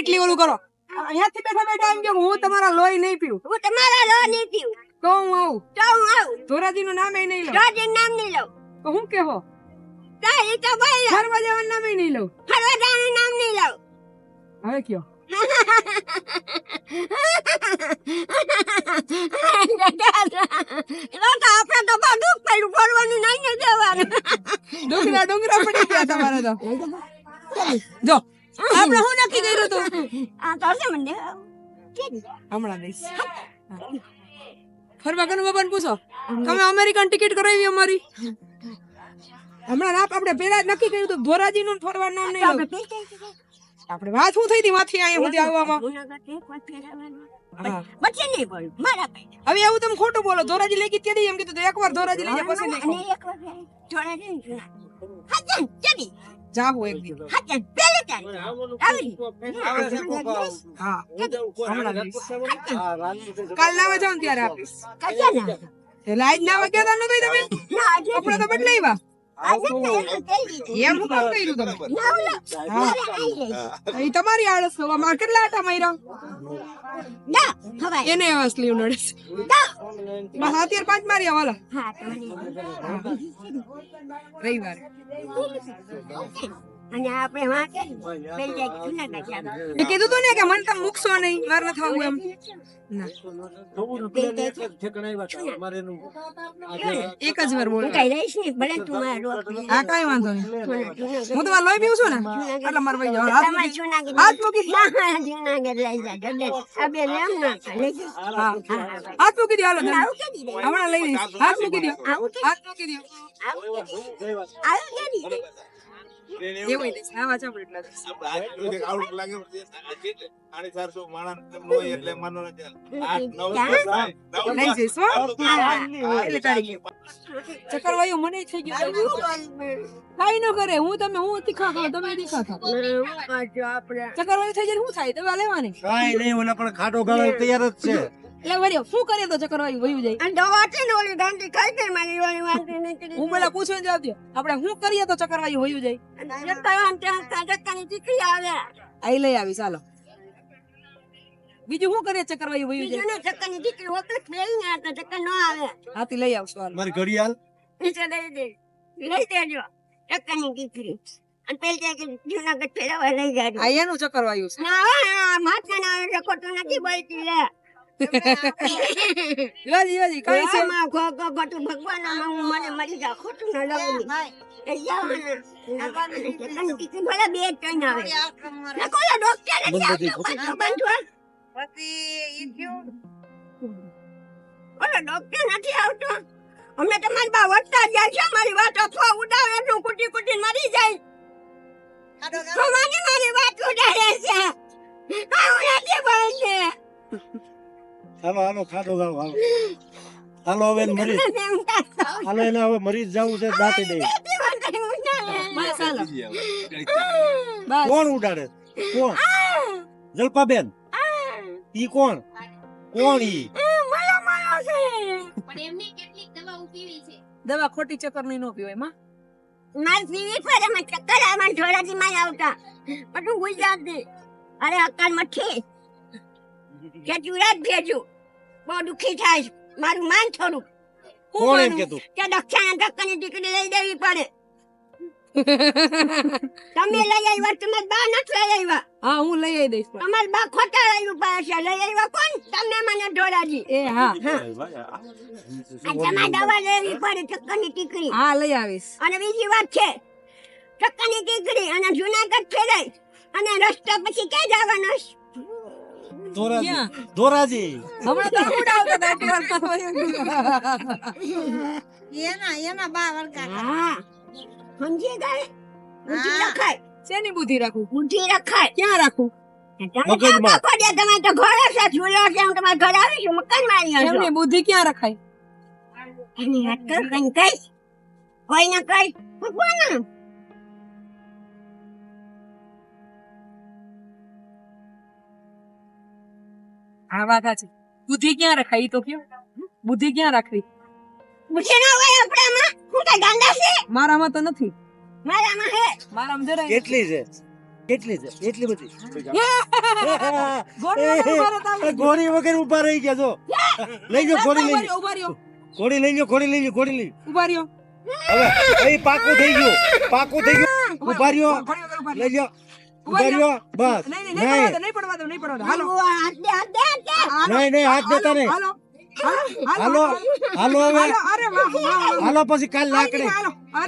એટલી ઓલું કરો. અહીંયાથી બેઠા બેઠા એમ કે હું તમારા લોહી નહીં પીવું? હું તમારા લો નહીં પીવું. તો હું આવું. તો હું આવું. ધોરાજી નું નામ નહીં લઉં. રોજનું નામ નહીં લઉં. તો હું કેહો તારી તો ભાઈ ફરવા જવાનું નામ નહીં લઉં. ફરવા જવાનું નામ નહીં લઉં. હવે કયો? ને ડુંગરા પડી ગયા તમારે તો. જો. આપણે શું નક્કી કર્યું હતું? આ કરશે મને. હમણાં દઈશ. ફરવા કનુ બાબાને પૂછો. તમે અમેરિકન ટિકિટ કરાવી અમારી. હમણાં ના આપણે પેલા જ નક્કી કર્યું હતું ધોરાજી નું ફરવા નામ નહીં આપણે વાત શું થઈ હતી માથી અહીંયા સુધી આવવામાં? હા. હવે એવું તમે ખોટું બોલો. ધોરાજી લઈ ગઈ ત્યારે એમ કીધું તો એકવાર ધોરાજી લઈ જાય પછી નહીં અને ખાવું. એક દી પહેલી તારીખ. આવી. હા કાલ નાવા જાવ ત્યારે આપીશ કશા ના. એટલે આજ નાવા ગયા તા નહોતા તમે ના, આજે કપડા તો બદલાવ્યા એમ શું કામ કર્યું તમે હા. મારે. એ તમારી આળસ થવા મારે કેટલા આટા માર્યા ના, એને એવા સ્લીવ નડે છે અત્યારે પાંચ માર્યા વાલા હા, રવિવારે અને આપણે વાંકે પેલી જાય જુનાગઢ જાવાનું. કીધું તું ને કે મને તમે મૂકશો નહીં મારે આવવું એમ એક જ વાર બોલ કઈ રહીશ નહીં, ભલે તું મારો રોક લે. હા કઈ વાંધો નહીં. હું તમારે લોહી પીવું છું ને. એટલે મારે ભાઈ હાથ મૂકી. હાથ મૂકી. જુનાગઢ લઈ જા, જલ્દી. આ બે લેમ ના થાય, લઈ જા. હા હાથ મૂકી દો હાલો હમણાં લઈ લઈશ. હાથ મૂકી દો? હાથ મૂકી દો આવું કેદી? આવું કેદી રે? એવું લઈશ આવા ચાપડ એટલા દઈશ. લઈ જઈશ હો. એટલે તારીખે ચક્કર વાયુ મને થઈ ગયું કાઈ ન કરે. હું તમે હું તીખા ખાવ તમે તીખા ખાવ થઈ જાય શું થાય? તમે લેવાની? કઈ નહીં ઓલા પણ ખાટો ગાળો તૈયાર જ છે. એટલે વળી શું કરે તો ચક્કર વાળી વયું જાય અને દવા છે ને ઓલી ગાંધી ખાઈ ગઈ મારી વાળી વાંધી નીકળી કરી. હું પેલા પૂછવા જવાબ દે આપણે શું કરીએ તો ચક્કર વાળી વયું જાય જતા આમ ત્યાં ત્યાં જતાની દીકરી આવે. આઈ લઈ આવી ચાલો બીજું શું કરીએ ચક્કર વાળી વયું જાય બીજું ને જતાની દીકરી વખત બેહીને આ તો જતા ન આવે. હાથી લઈ આવશું હાલ મારી ઘડિયાળ નીચે લઈ દે. લઈ દેજો. ની દીકરી. અને પેલી કે જુનાગઢ ફેરવવા લઈ જાય આ એનું ચક્કર વાયુ છે ના, આ મહાત્મા ના આવે ખોટું નથી બોલતી લે. યોજી યોજી કઈ છે આમાં ખો- ખો- ખોટું ભગવાન આમાં હું મને મરી જાઉં. ખોટું ન લગવું. એ જવાના. જતાની દીકરી ભલે બે ત્રણ આવે. ના, ડોક્ટર નથી બંધ આવતો. નથી. પાછો ઓલો ડોક્ટર નથી આવતો અમે તમારી બા વધતા જાય છે મારી વાત અથવા ઉડાવે એટલું કુટી કુટી મરી જાય મારી વાત ઉડાડે છે આવું નથી બોલશે હાલો હાલો ખાટો ગાળો હાલો. હાલો હવે મરી હાલો એને હવે મરી જવું છે દાંતે દે. બસ. હાલો કોણ ઉડાડે? કોણ? જલપાબેન. ઈ કોણ? કોણ ઈ? પણ એમને કેટલીક દવાઓ પીવી છે. દવા ખોટી ચક્કરની નો પીવાયમાં. મારી પીવી પર એમાં ચક્કર આમાં ઢોરાથી માં આવતા. બધું દે અરે અકાલ મઠી કે જુરાત ભેજું. બહુ દુખી થાય છે. મારું માન થોડું. કોણ એમ કેતું કે દક્ષાના ધક્કાની દીકરી લઈ દેવી પડે. તમે લઈ આવ્યા તમે બા નથી લઈ આવ્યા? હા હું લઈ આવી દઈશ. તમાર બા ખોટા લઈ ઉપાય છે. લઈ આવ્યા કોણ? તમે મને ઢોરાજી. એ હા હા. તમારે દવા લેવી પડે ચક્કરની ટીકડી હા લઈ આવીશ. અને બીજી વાત છે ચક્કરની ટીકડી અને જુનાગઢ ફેરાય અને રસ્તો પછી ક્યાં જવાનો છે? ધોરાજી. ક્યાં? ધોરાજી. હમણાં તો હું આવતા હતા એટલી વારમાં તો હા. સમજી ગઈ? બુદ્ધિ રખાય. શેની બુદ્ધિ રાખું? બુદ્ધિ રખાય. ક્યાં રાખું? તમે મગજમાં. તો ખોડ્યા, કઈ તો હા વાત છે બુદ્ધિ ક્યાં રખાઈ? તો કયો. બુદ્ધિ ક્યાં રાખવી? બુદ્ધિ ના હોય આપણામાં હું કઈ ગાંડા છે. મારામાં તો નથી. મારામાં હે. મારામાં જરાય કેટલી છે? કેટલી છે? એટલી બધી. ગોળી વગર ઊભા રહી ગયા જો. લઈ જાઓ ઘોડી લઈ રહ્યો, ઘોડી લઈ જાઓ ઘોડી લઈ જાઓ ઘોડી લઈ ઊભા રહ્યો. હવે એ પાકું થઈ ગયું. પાકું થઈ ગયું. ઊભા રહ્યો. લઈ જાઓ ઊભા બસ નહીં, નહીં, નહીં પડવા દો, નહીં. નહીં પડવા દો, નહીં પડવા દો. હાલો. હાથ દે હાથ દે હાથ દે. હાલો. નહીં નહીં હાથ દેતા નહીં હાલો. હાલો. હાલો. હાલો હવે. અરે વાહ, વાહ, વાહ. હાલો પછી કાલ લાકડી.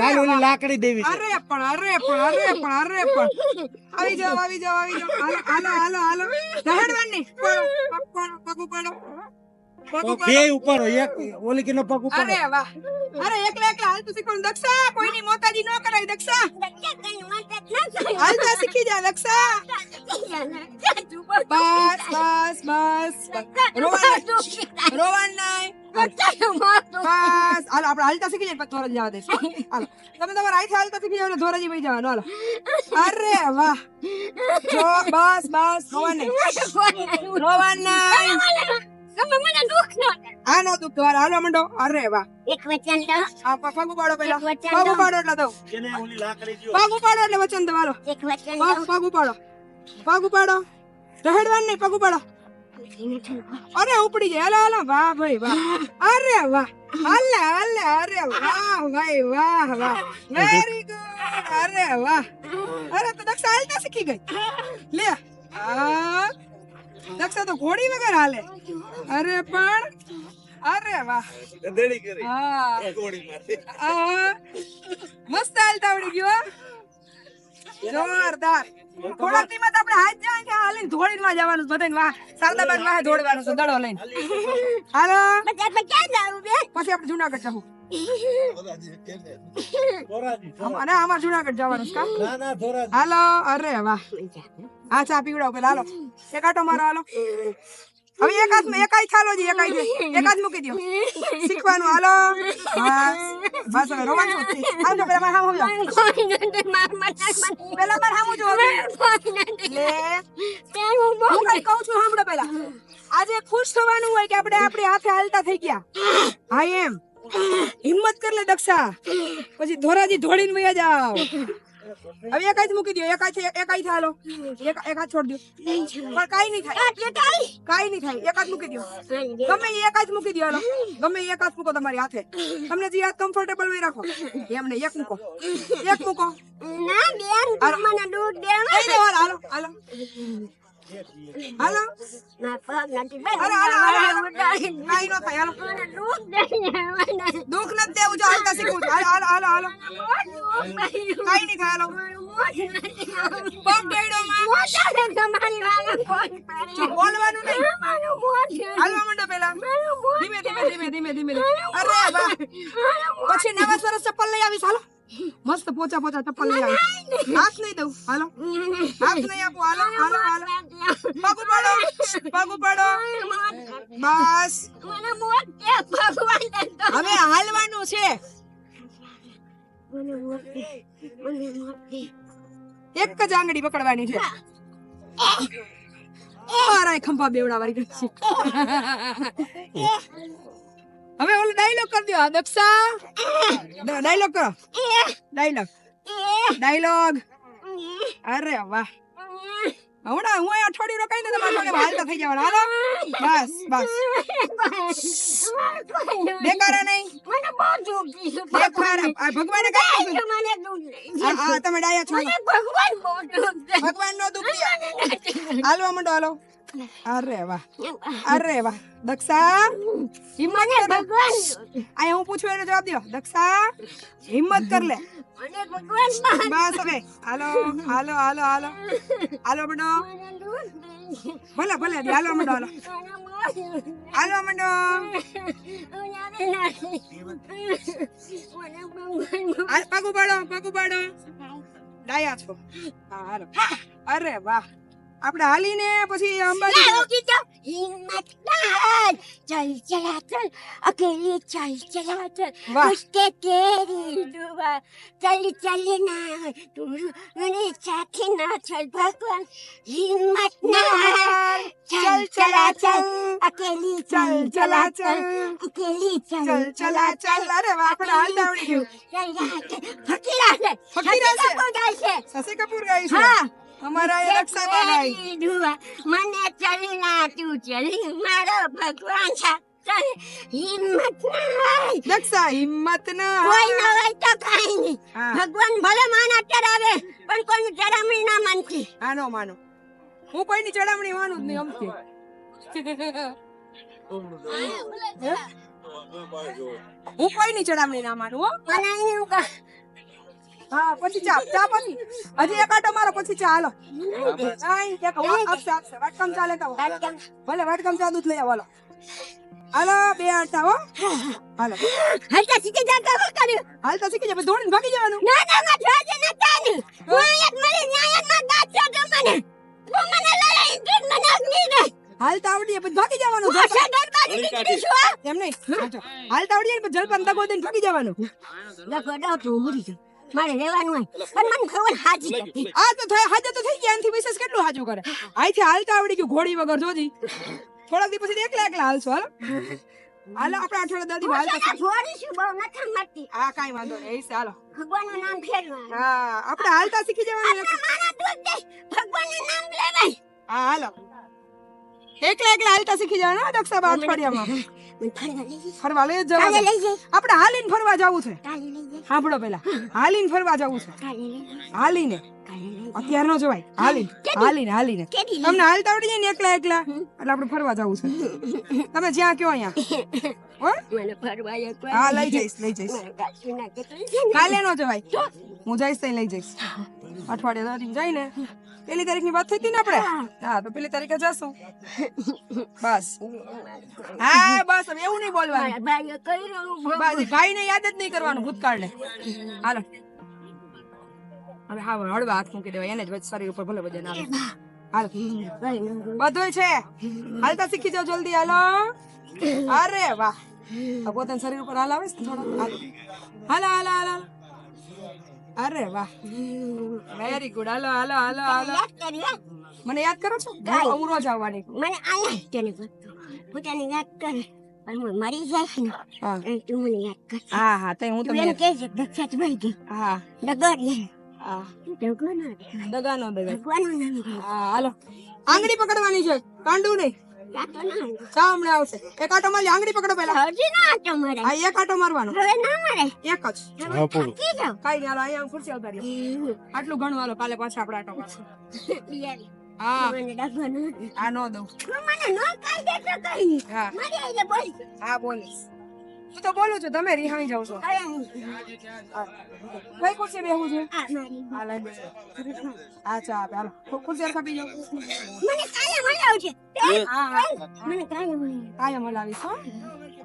કાલ ઓલી લાકડી દેવી છે. અરે પણ અરે પણ અરે પણ અરે પણ. આવી જાઓ આવી જાઓ આવી જાઓ. હાલો હાલો હાલો હાલો. દહેડવાની પડો પગ પડો બે ઉપર એક ઓલી કે પગ ઉપર અરે વાહ. અરે એકલા એકલા હાલતું શીખવાનું. દક્ષા કોઈની મોતાજી ન કરાય દક્ષા. હાલતા શીખી જા દક્ષા. બસ બસ બસ. રોવાન રોવાન નહીં. બસ. હાલો આપણે હાલતા શીખી જાય પછી ધોરજ જવા દઈશું હાલો. તમે તમારા આઈથી હાલતા શીખી જાવ ધોરજી ભાઈ જવાનું. હાલો. અરે વાહ. બસ બસ બસ. રોવાન રોવાન નહીં આ નો દુઃખ તમારે. હાલો મંડો અરે વાહ. એક વચન તો આ પ- પગ ઉપાડો પેલા એક વચન પગ એટલે દઉં એને ઓલી ઉપાડો એટલે વચન દો. હાલો. એક વચન પગ ઉપાડો. પગ ઉપાડો. રહેડવાન નહીં પગ પાડો અરે ઉપડી જાય. હાલો હાલો. વાહ ભાઈ વાહ. અરે વાહ. હાલે હાલે અરે વાહ ભાઈ વાહ વાહ. વેરી ગુડ અરે વાહ. અરે તો દક્ષા હાલતા શીખી ગઈ. લે. આ દક્ષા તો ઘોડી વગર હાલે. અરે પણ અરે વાહ. હા. આ મસ્ત હાલતા આવડી ગયો જોરદાર. થોડાક દીમાં માં આપણે હાથ જાય કે હાલીને ધોળીમાં જવાનું છે બધાને વાહ. સારદાબાદ વાહ દોડવાનું છે. દડો લઈને. હાલો. પછી આપણે જુનાગઢ જવું. અને આમાં જુનાગઢ જવાનું છે ના ના ધોરાજી. હાલો અરે વાહ. હા ચા પીવડાવ પેલા હાલો. એક આટો મારો હાલો. હવે એક હાથ એક હાથ ચાલો જી એક હાથ એક હાથ મૂકી દો શીખવાનું હાલો. બસ. હવે રોવાનું આમ તો પેલા મારે જો પેલા મારે સામું જો લે. હું કઈ કહું છું સાંભળો પેલા. આજે ખુશ થવાનું હોય કે આપણે આપણી હાથે હાલતા થઈ ગયા? હા એમ. હિંમત કર લે દક્ષા. પછી ધોરાજી ધોળીને વયા જાવ હવે એક હાથ મૂકી દો એક હાથ એક હાથ હાલો. એક એક હાથ છોડ. દો પણ કાઈ નહીં થાય. કાઈ નહીં થાય. એક હાથ મૂકી દો ગમે એ એક હાથ મૂકી દો હાલો. ગમે એ એક હાથ મૂકો તમારી હાથે. તમને જે હાથ કમ્ફર્ટેબલ હોય રાખો. એમને એક મૂકો. એક મૂકો. ના બેન મને દૂધ દે કઈ દો હાલો હાલો હાલો. હાલો ના પગ નથી બેન હાલો હાલો હાલો કાઈ ન થાય હાલો મને દૂધ દે મને દુઃખ નથી દેવું જો હાલતા શીખવું છે. હાલો હાલો હાલો હાલો કાઈ નહીં થાય હાલો પગ ડેડો માં તમારી વાળા ફોન પાડે જો બોલવાનું નહીં મારું મોઢું હાલવા માંડો પેલા ધીમે ધીમે ધીમે ધીમે ધીમે ધીમે. અરે વાહ પછી નવા સરસ ચપ્પલ લઈ આવીશ હાલો મસ્ત પોચા પોચા ચપ્પલ લઈ આવીશ હાથ નહીં દઉં. હાલો. હાથ નહીં આપો. હાલો હાલો હાલો. પગું ઉપાડો પગું ઉપાડો બસ. હવે હાલવાનું છે. એક જ આંગળી પકડવાની છે. મારા ખંભા બેવડા વાળી ગઈ છે. હવે ઓલો ડાયલોગ કરી દો આ દક્ષા? ડાયલોગ કરો. ડાયલોગ ડાયલોગ અરે વાહ. હમણાં હું અહીંયા અઠવાડિયું રોકાઈ ને તમારે જોડે હાલતા થઈ જવાના. હાલો. બસ બસ. બેકારા નહીં. મને બહુ દુઃખ દીધું બેકારા આ ભગવાને કઈ? મને દુઃખ આ- તમે ડાયા છો. ભગવાન બહુ દુઃખ ભગવાન નો દુઃખ. હાલવા મંડો હાલો. અરે વાહ અરે વાહ દક્ષા હિંમત કર ભગવાન આ હું પૂછું એનો જવાબ દો દક્ષા હિંમત કર લે બસ હવે હાલો હાલો હાલો હાલો હાલો મંડો ભલે ભલે હાલો મંડો હાલો હાલો મંડો પગ ઉપાડો પગ ઉપાડો ડાયા છો હા હાલો અરે વાહ આપણે હાલીને પછી અંબાજી હિંમત કર. ચલ ચલા ચલ. અકેલી ચલ ચલા ચલ. મુશ્કે તેરી ડૂબા ચલ ચલ ના. તું અને સાથે ના ચલ ભગવાન. હિંમત ના. ચલ ચલા ચલ અકેલી ચલ ચલા ચલ અકેલી ચલ ચલા ચલ અરે આપણે હાલતા આવડી ગયું. ફકીરા છે ફકીરા છે. સસી કપૂર ગાય છે. હા. અમારા. તેરી દુઆ મને ચલી ના તું ચલી મારો ભગવાન છે. હિંમત ના હોય. દક્ષા હિંમત ના કોઈ ન હોય તો કાંઈ નહીં. ભગવાન ભલે માના ચડાવે પણ કોઈની ચડામણી ના માનતી. આનો માનો. હું કોઈની ચડામણી માનું જ નહીં અમથી હું કોઈની ચડામણી ના માનું મને ક- હા પછી ચા ચા પછી હજી એક આટો મારો પછી ચા. હાલો. આઈ કે કહો આપશે આપશે. વાટકામ ચાલે તો ભલે વાટકામ ચા દૂધ લઈ આવો હાલો. હાલો બે આટા હો. હાલો. હલકા શીખી જાતા હું કર્યું હાલ તો શીખી જાય દોડીને ભાગી જવાનું. ના ના માં જોજે ન તાને હું. એક મરી ન્યાયમાં ગાચ્યો તો મને. હું મને લડાઈ દૂધ મને અગ્નિ ને હાલ તો આવડી પછી ભાગી જવાનું. દીકરી છું એમ નહીં. હાલતા હાલ તો આવડી જાય ને પછી જલપાન દગો દઈને ભાગી જવાનું. તું મરી જા મારે રહેવાનું હોય. પણ મને ખબર હાજી કરતી આ તો થાય હાજર તો થઈ ગયા એનાથી વિશેષ કેટલું હાજુ કરે? અહીંથી હાલતા આવડી ગયું ઘોડી વગર જોજી. થોડાક દી પછી એકલા એકલા હાલશો હાલો. હાલો આપણે અઠવાડિયા દાદી હું હાલતા છોડી છું બહુ નથી મરતી હા કાંઈ વાંધો નહીં ચાલો હાલો. ભગવાનનું નામ ફેરવા. હા આપણે હાલતા શીખી જવાનું મારા દૂધ દે ભગવાનનું નામ લેવાય. હા હાલો. એકલા એકલા હાલતા શીખી જવાનું હો દક્ષા બા અઠવાડિયામાં. ફરવા લઈ જવા આપણે હાલીને ફરવા જવું છે. સાંભળો પેલા હાલીને ફરવા જવું છે. હાલીને. અત્યાર નો જવાય. હાલી હાલીને હાલીને. તમને હાલતા આવડી જાય ને એકલા એકલા? એટલે આપણે ફરવા જવું છે. તમે જ્યાં કયો અહીંયા? મને ફરવા હા લઈ જઈશ લઈ જઈશ. મારા કાચીના કેટલી છે ને કાલે નો જવાય. હું જઈશ તઈ લઈ જઈશ. અઠવાડિયે દાદી જાય ને પેલી તારીખની વાત થઈ હતી ને આપણે? હા. તો પેલી તારીખે જશું. બસ. હા બસ હવે એવું નહીં બોલવાનું. ભાઈ ને યાદ જ નહીં કરવાનું ભૂતકાળ ને હાલો. હવે હા હળવા હાથ મૂકી દેવાય એને જ શરીર ઉપર ભલે વજન આવે. હાલ. બધું છે. હાલતા શીખી જાવ જલ્દી હાલો. અરે વાહ. આ પોતાના શરીર ઉપર હાલ આવે છે થોડો હાલ. હાલ હાલ હાલો. અરે વાહ. વેરી ગુડ હાલો હાલો હાલો હાલો. મને યાદ કરો છો? હું રોજ આવવાની મને આયા તેને હું યાદ કરે. મરી જાય ને તું મને યાદ કર હા હા તઈ હું તમને કે છે દક્ષાત ભાઈ કે હા. ડગર હા. ડગર ના દેખાય. દગા નો દગા ભગવાનનું નામ લે. હા હાલો. આંગળી પકડવાની છે. કાંડું નહીં હમણાં આવશે? એક આટો મારી આંગળી પકડો પેલા હજી ના આટો મરે. આ એક આટો મારવાનો. હવે ના મરે. એક જ. હા પૂરું. કઈ નહીં અહીંયા ખુરશી આવતા આટલું ઘણું હાલો કાલે પાછા આપણે આટો મારશું યાર, હા. આ નો દઉં. મને નો કાઈ દે તો કઈ. હા. મારી આઈને બોલ. હા બોલીશ. હું તો બોલું છું તમે રિહાઈ જાવ છો. કઈ ખુરશી બેહું છે? આ હા લઈ બેસો હા ચા આપે હાલો. ખુરશી મને હા હા મને કાયમ હલાવીશ હો.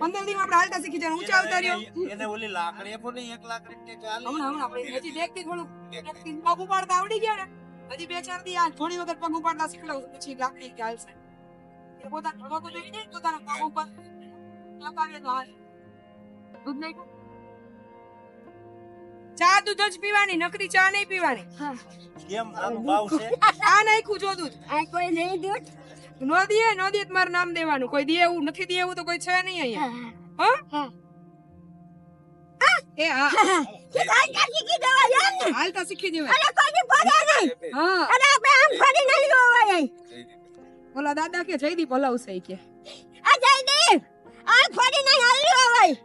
પંદર દી આપણે હાલતા શીખી જાય ઊંચા આવતા એને ઓલી લાકડી આપો એક લાકડી ચાલે. હમણાં હમણાં આપણે હજી બેગથી થોડું પગ ઉપાડતા આવડી ગયા ને હજી બે ચાર દી આ થોડી વખત પગ ઉપાડતા શીખડાવું પછી લાકડી કે એ પોતાના પગ જોઈ જાય પોતાના પગ ઉપર લપાવીએ તો હાલ. દૂધ નહીં ચા દૂધ જ પીવાની નકરી ચા નહીં પીવાની. કેમ? આનું ભાવ છે? આ નાખ્યું જો દૂધ. આ કોઈ નહીં દૂધ? નો દીએ નો દીએ તો મારું નામ દેવાનું. કોઈ દે એવું નથી દે એવું તો કોઈ છે નહીં અહીંયા. હા એ હા ને. હાલતા શીખી જવાય અરે કોઈ ફરે નહીં. હા. અને આપણે આમ નહીં જોવાય ઓલા દાદા કે જયદીપ હલાવશે કે. આ જયદીપ આમ ફરી નહીં હાલી હોવાય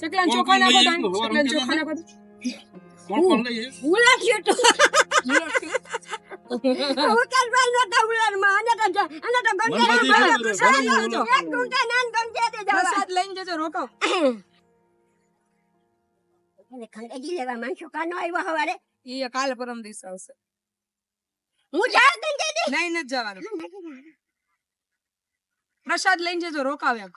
ચકલાન ચોખા નાખો તાન ચકલાન ચોખા નાખો. ઉલટ છૂટો ઉકેલ ભાઈ નતા ઉલટમાં અને તો જ- અને તો ગંજે મનમાંથી ના જ ભલે. ઉતરે, ઘણી એક ઉતરે. ટૂંકે નાન ગંજે તે જવા. પ્રસાદ લઈને જજો રોકાવ એને ખંડેજી લેવા માંગશો કાનો આવ્યો હવારે ઈ કાલે પરમ દિવસે આવશે હું જાઉં ગંજે દે નહીં નથી જવાનું પ્રસાદ લઈને જજો રોકાવ એમ